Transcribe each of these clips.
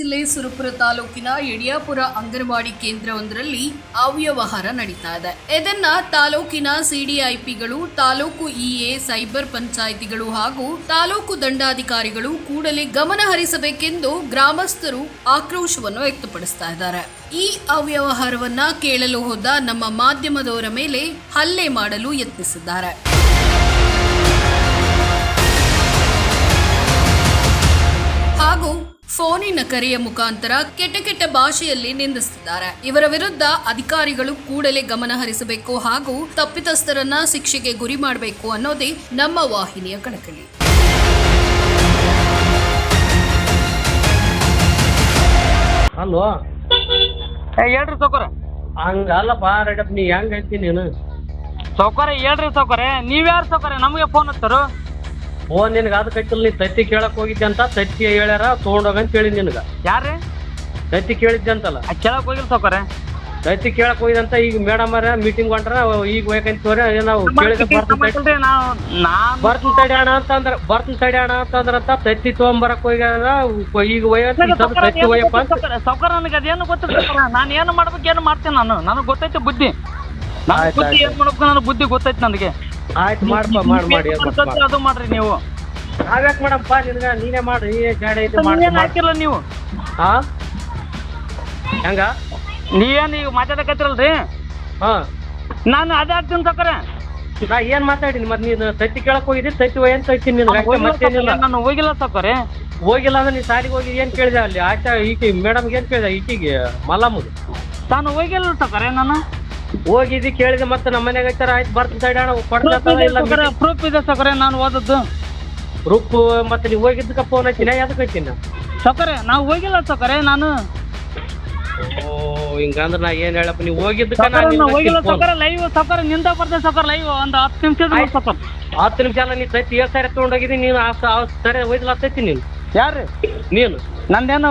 ಜಿಲ್ಲೆ ಸುರಪುರ ತಾಲೂಕಿನ ಯಡಿಯಾಪುರ ಅಂಗನವಾಡಿ ಕೇಂದ್ರವೊಂದರಲ್ಲಿ ಅವ್ಯವಹಾರ ನಡೀತಾ ಇದೆ. ಇದನ್ನ ತಾಲೂಕಿನ ಸಿಡಿಐಪಿಗಳು, ತಾಲೂಕು ಇಎ, ಸೈಬರ್ ಪಂಚಾಯಿತಿಗಳು ಹಾಗೂ ತಾಲೂಕು ದಂಡಾಧಿಕಾರಿಗಳು ಕೂಡಲೇ ಗಮನ ಹರಿಸಬೇಕೆಂದು ಗ್ರಾಮಸ್ಥರು ಆಕ್ರೋಶವನ್ನು ವ್ಯಕ್ತಪಡಿಸ್ತಾ ಇದ್ದಾರೆ. ಈ ಅವ್ಯವಹಾರವನ್ನ ಕೇಳಲು ಹೋದ ನಮ್ಮ ಮಾಧ್ಯಮದವರ ಮೇಲೆ ಹಲ್ಲೆ ಮಾಡಲು ಯತ್ನಿಸಿದ್ದಾರೆ. ಹಾಗೂ ಫೋನಿನ ಕರೆಯ ಮುಖಾಂತರ ಕೆಟ್ಟ ಕೆಟ್ಟ ಭಾಷೆಯಲ್ಲಿ ನಿಂದಿಸುತ್ತಿದ್ದಾರೆ. ಇವರ ವಿರುದ್ಧ ಅಧಿಕಾರಿಗಳು ಕೂಡಲೇ ಗಮನ ಹರಿಸಬೇಕು ಹಾಗೂ ತಪ್ಪಿತಸ್ಥರನ್ನ ಶಿಕ್ಷೆಗೆ ಗುರಿ ಮಾಡಬೇಕು ಅನ್ನೋದೇ ನಮ್ಮ ವಾಹಿನಿಯ ಕಳಕಳಿ ಹಲೋ ಏ ಹೇಳ್ರಿ ಸೌಕರ ಹಂಗಲ್ಲಪ್ಪ ರೆಡಪ್ ನೀ ಹೆಂಗ್ ಹೇಳ್ತೀನಿ ನೀನು? ಸೌಕರ್ಯ ಹೇಳ್ರಿ ಸೌಕರ್ಯ. ನೀವ್ಯಾರು ಸೌಕರ್ಯ? ನಮಗೆ ಫೋನ್ ಹತ್ತಾರು ಫೋನ್ ನಿನಗೆ ಅದ್ ಹಚ್ಚಿಲ್ಲ ನೀ ತತ್ತಿ ಕೇಳಕ್ ಹೋಗಿದ್ದೆ ಅಂತ ತತ್ತಿ ಹೇಳ್ಯಾರ ತೊಗೊಂಡೋಗಂತ ಹೇಳಿ ನಿನಗೆ. ಯಾರ್ರಿ? ತತ್ತಿ ಕೇಳಿದ್ದೆ ಅಂತಲ್ಲ. ಆ ಕೇಳಕ್ ಹೋಗಿಲ್ಲ ಸೌಕರ ತತ್ತಿ ಕೇಳಕ್ ಹೋಗಿದಂತ ಈಗ ಮೇಡಮ್ ಅವ್ರ ಮೀಟಿಂಗ್ ಹೊಂಟ್ರ ಈಗ ಹೋಗಂತವ್ರೆ ನಾವು ಕೇಳಿದ ಬರ್ತೀನಿ ನಾವು ನಾನು ಬರ್ತೀನಿ ತಡಿ ಅಣ್ಣ ಅಂತಂದ್ರ ಬರ್ತೀನಿ ತಡಿ ಅಣ್ಣ ಅಂತಂದ್ರ ಅಂತ ತತ್ತಿ ತೊಗೊಂಬರಕ್ ಹೋಗ್ಯಾರ ಈಗ ಒಯ್ಯತ್ ತತ್ತಿ ಒಯ್ಯಪ್ಪ ಅಂತ ಸೌಕರ ನನಗೆ ಅದೇನು ಗೊತ್ತಿಲ್ಲ ನಾನು ಏನು ಮಾಡ್ಬೇಕು ಏನು ಮಾಡ್ತೀನಿ ನಾನು. ನನಗೆ ಗೊತ್ತೈತೆ ಬುದ್ಧಿ. ನನಗೆ ಬುದ್ಧಿ. ಏನು ಮಾಡ್ಬೇಕು ನನಗೆ ಬುದ್ಧಿ ಗೊತ್ತೈತೆ ನನಗೆ. ಆಯ್ತು ಮಾಡಪ್ಪ ಮಾಡಿ ಮಾಡಿ ಅದು ಮಾಡ್ರಿ ನೀವು. ನಾವ್ಯಾಕೆ ಮಾಡಪ್ಪ ನಿನ್ಗ ನೀನೇ ಮಾಡ್ರಿ ಈ ಗಾಡಿ ಐತೆ ಮಾಡಿ ಹಾಕಿಲ್ಲ ನೀವು? ಹಾ ಹೆಂಗ? ನೀವೇನು ಈಗ ಮಾತಾಡಕತ್ತಿರಲ್ರಿ? ಹಾ. ನಾನು ಅದೇ ಹಾಕ್ತೀನಿ ಸೌಕರ ನಾ ಏನ್ ಮಾತಾಡಿನಿ ಮತ್ತೆ ನೀನು ತತ್ತಿ ಕೇಳಕ್ ಹೋಗಿದ್ದಿ ತತ್ತಿ ಏನ್ ತತ್ತಿ ನೀನು ನಿನಗೆ. ಮತ್ತೇನಿಲ್ಲ ನಾನು ಹೋಗಿಲ್ಲ ಸೌಕರ ಹೋಗಿಲ್ಲ ಅಂದ್ರೆ ನೀ ಸಾರಿಗೆ ಹೋಗಿ ಏನ್ ಕೇಳಿದೆ ಅಲ್ಲಿ? ಆಚ ಈಕಿ ಮೇಡಮ್ಗೆ ಏನ್ ಕೇಳಿದೆ? ಈಕಿಗೆ ಮಲ್ಲಮ್ಮದು ತಾನು ಹೋಗಿಲ್ಲ ತಕ್ಕರೆ ನಾನು. ಹೋಗಿದ್ದಿ ಕೇಳಿದ ಮತ್ತೆ ನಮ್ಮ ಮನೆಗೆ ಐತಾರ ಆಯ್ತು ಬರ್ತೀನಿ ಸೈಡ್ ಅಣ್ಣ ಕೊಡ್ತಾರ ಇಲ್ಲ ಪ್ರೂಫ್ ಇದೆ ಸಕರೆ ನಾನು ಓದದ್ದು. ಪ್ರೂಫ್ ಮತ್ತೆ ನೀವು ಹೋಗಿದ್ದಕ್ಕೆ ಫೋನ್ ಹಚ್ಚಿನ ಯಾವ್ದಕ್ಕೆ ಹಚ್ಚಿನ? ಸಕರೆ ನಾವು ಹೋಗಿಲ್ಲ ಸಕರೆ ನಾನು. ಓ ಹಿಂಗಂದ್ರೆ ನಾ ಏನ್ ಹೇಳಪ್ಪ ನೀವು ಹೋಗಿದ್ದಕ್ಕೆ ನಾನು ಹೋಗಿಲ್ಲ ಸಕರೆ ಲೈವ್ ಸಕರೆ ನಿಂದ ಬರ್ತದೆ ಸಕರೆ ಲೈವ್ ಒಂದು ಹತ್ತು ನಿಮಿಷದ. ಸೌಕರ್ ಹತ್ತು ನಿಮಿಷ ಅಲ್ಲ ನೀ ಸೈತಿ ಏಳು ಸಾರಿ ತೊಗೊಂಡೋಗಿದ್ದಿ ನೀನು ಆ ಸರಿ ಒಯ್ದಿಲ್ಲ ಹತ್ತೈತಿ ನೀನು. ಯಾರು ನೀನು. ನಂದೇನು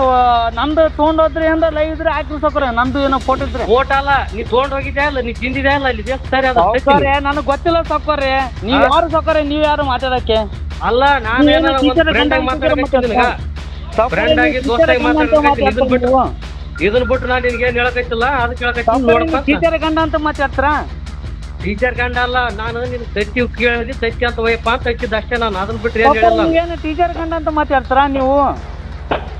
ನಂದ್ ತೊಗೊಂಡೋದ್ರಿ ಅಂದ ಲೈವ್ ಇದ್ರೆ ಹಾಕಿ ಸಕ್ರೆ ನಂದು ಏನೋ ಫೋಟೋ ಇದ್ರೆ. ಓಟ್ ಅಲ್ಲ ನೀ ತೊಗೊಂಡ್ ಹೋಗಿದ್ಯಾ ಅಲ್ಲ ನೀ ತಿಂದಿದೆ ಅಲ್ಲ ಅಲ್ಲಿ ಸರಿ ಅದು. ಸೌಕರ್ಯ ನನಗೆ ಗೊತ್ತಿಲ್ಲ ಸೌಕರ್ಯ. ನೀವು? ಯಾರು ಸೌಕರ್ಯ ನೀವು ಯಾರು ಮಾತಾಡಕ್ಕೆ? ಅಲ್ಲ ನಾನು ಏನಾರ ಫ್ರೆಂಡ್ ಆಗಿ ಮಾತಾಡ್ಬೇಕು, ಇದನ್ನ ಬಿಟ್ಟು. ಇದನ್ನ ಬಿಟ್ಟು ನಾನು ನಿನ್ಗೆ ಏನ್ ಹೇಳಕತ್ತಿಲ್ಲ ಅದಕ್ಕೆ ಹೇಳಕತ್ತೀನಿ ನೋಡಪ್ಪ. ಟೀಚರ್ ಗಂಡ ಅಂತ ಮಾತಾಡ್ತೀರಾ? ಟೀಚರ್ ಕಂಡ ಅಲ್ಲ ನಾನು ನಿನ್ ತತ್ತಿ ಕೇಳಿದ್ವಿ ಸತ್ಯ ಅಂತ ಒಯ್ಯಪ್ಪ ಅಂತ ಹಚ್ಚಿದ್ದು ಅಷ್ಟೇ ನಾನು ಅದನ್ನ ಬಿಟ್ರೆ ಏನ್ ಹೇಳಿಲ್ಲ. ನೀವೇನು ಟೀಚರ್ ಕಂಡ ಅಂತ ಮಾತಾಡ್ತಾರ ನೀವು?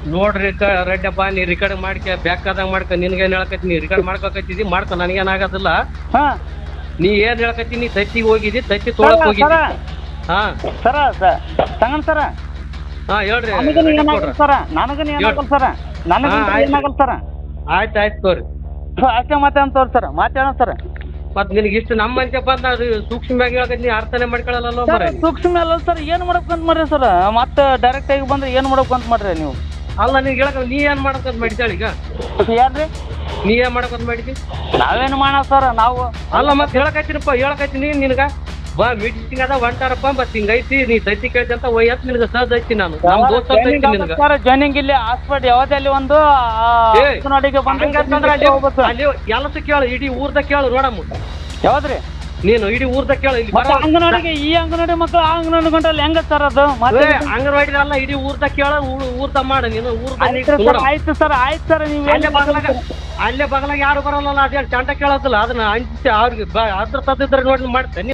ನೋಡ್ರಿ ಕ- ರೆಡ್ಡಪ್ಪ ನೀ ರಿಕಾರ್ಡ್ ಮಾಡ್ಕ ಬೇಕಾದಾಗ ಮಾಡ್ಕ ನಿನ್ಗೆ ಏನ್ ಹೇಳಕತ್ತಿ ನೀ ರಿಕಾರ್ಡ್ ಮಾಡ್ಕೊಕತ್ತಿದ್ದಿ ಮಾಡ್ಕೊ ನನಗೇನಾಗೋದಿಲ್ಲ ಹಾ. ನೀ ಏನ್ ಹೇಳಕತ್ತಿ ನೀ ತತ್ತಿಗೆ ಹೋಗಿದ್ದಿ ತತ್ತಿ ತೊಳಕ್ ಸರ. ಹೋಗಿದ್ದಿ ಹಾ. ಸರ ಸಂಗನ್ ಸರ. ಹಾ ಹೇಳ್ರಿ ನನಗನ ಏನಾಗಲ್ಲ. ಸರ ನನಗನ ಏನಾಗಲ್ಲ ಸರ ಹಾ, ಆಯ್ತು. ಏನಾಗಲ್ಲ ಸರ. ಆಯ್ತ್ ಆಯ್ತು ತೋರಿ. ಅಷ್ಟೇ ಮಾತಾಡೋಣ ತೋರಿ ಸರ್ ಮಾತಾಡೋಣ ಸರ್. ಮತ್ ನಿನಗೆ ಇಷ್ಟು ನಮ್ಮ ಮಂಚ ಬಂದ ಅದು ಸೂಕ್ಷ್ಮವಾಗಿ ಹೇಳಕತ್ತಿ ನೀ ಅರ್ಥನೆ ಮಾಡ್ಕೊಳ್ಳಲ್ಲ ಸರ್ ಮರ ಸೂಕ್ಷ್ಮ ಅಲ್ಲ ಸರ್ ಏನು ಮಾಡಕ್ ಅಂತ ಮಾಡ್ರಿ ಸರ್? ಮತ್ತೆ ಡೈರೆಕ್ಟ್ ಆಗಿ ಬಂದ್ರೆ ಏನು ಅಂತ ಮಾಡ್ರಿ ನೀವು? ಅಲ್ಲ ನೀನು ಹೇಳಕ ನೀ ಏನ್ ಮಾಡಕಂತ ಮಾಡಿದ್ದಾಳ ಈಗ? ಯಾರ್ರಿ? ನೀ ಏನ್ ಮಾಡಕಂತ ಮಾಡಿದಿ ನಾವೇನು ಮಾಡ ಸರ್ ನಾವು ಅಲ್ಲ ಮತ್ತೆ ಹೇಳಕತ್ತೀನಪ್ಪ ಹೇಳಕತ್ತೀನಿ ನಿನಗ. ಬಾ ಮೀಟಿಂಗ್ ಅದ ಹೊಂಟಾರಪ್ಪ ಮತ್ ಹಿಂಗೈತಿ ನೀ ಸೈತಿ ಕೇಳ್ತಿ ಅಂತ ಒಯ್ಯತ್ ನಿನಗ ಸಹಜ ಐತಿ ನಾನು. ನಮ್ ದೋಸ್ತ ಐತಿ ನಿನಗ. ಸರ್ ಜಾಯ್ನಿಂಗ್ ಇಲ್ಲಿ ಹಾಸ್ಪಿಟಲ್ ಯಾವ್ದಲ್ಲಿ ಒಂದು ಏ, ಹಂಗಂತಂದ್ರ ಅಲ್ಲಿ ಅಲ್ಲಿ ಎಲ್ಲಸ ಕೇಳು ಇಡೀ ಊರ್ದ ಕೇಳು ನೋಡಮ್ಮ ಯಾವ್ದ್ರಿ? ನೀನು ಇಡೀ ಊರ್ದ ಕೇಳು ಇಲ್ಲಿ ಮತ್ತೆ ಅಂಗನವಾಡಿಗೆ ಈ ಅಂಗನವಾಡಿ ಮಕ್ಕಳು ಆ ಅಂಗನವಾಡಿ ಗಂಟಲ್ಲಿ ಹೆಂಗ ಸರ್ ಅದು? ಮತ್ತೆ ಅಂಗನವಾಡಿ ಅಲ್ಲ ಇಡೀ ಊರ್ದ ಕೇಳು ಊರ್ದ ಮಾಡ ನೀನು ಊರ್ದ ನೀ ಆಯ್ತು ಸರ ಆಯ್ತು ಸರ್ ಆಯ್ತು ಸರ್ ನೀವು ಅಲ್ಲೇ ಬಗಲಾಗ ಅಲ್ಲೇ ಬಗಲಾಗ ಯಾರು ಬರಲ್ಲ ಅದೇ ಚಂಟ ಕೇಳೋದಿಲ್ಲ ಅದನ್ನ ಅಂಚೆ ಅವ್ರಿಗೆ ಬ- ಅದ್ರ ತದ್ದಿದ್ರೆ ನೋಡಿ ಮಾಡ್ತೇನೆ.